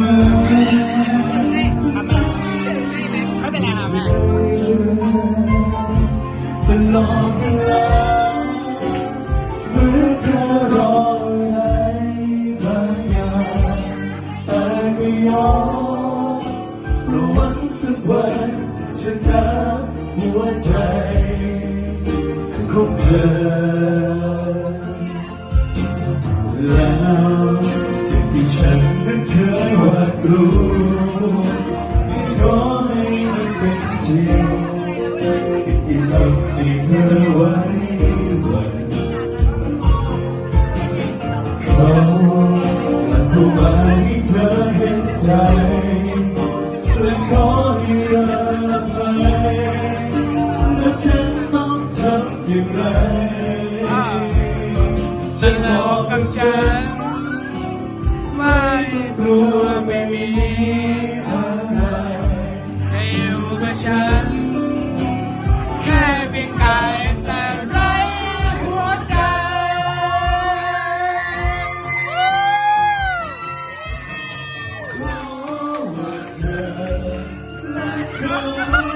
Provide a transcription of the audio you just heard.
มอทำไมไม่เป็นไรครับแม่ตลอดเวลาเมื่อเธอรออะไรบางอย่างแต่ไม่ยอมเพราะหวังสักวันจะนับหัวใจของเธอแล้ว ที่ฉันนั้นเคยหวาดรู้ไม่ขอให้มันเป็นจริงสิ่งที่ทำให้เธอไว้วันเขาหลังเข้มาให้เธอเห็นใจและขอให้เธออภัยแล้วฉันต้องทำอย่างไรจะบอกกับฉัน กลัวไม่มีอะไรให้อยู่กับฉัน แค่เพียงกายแต่ไรหัวใจ รู้ว่าเธอและเขา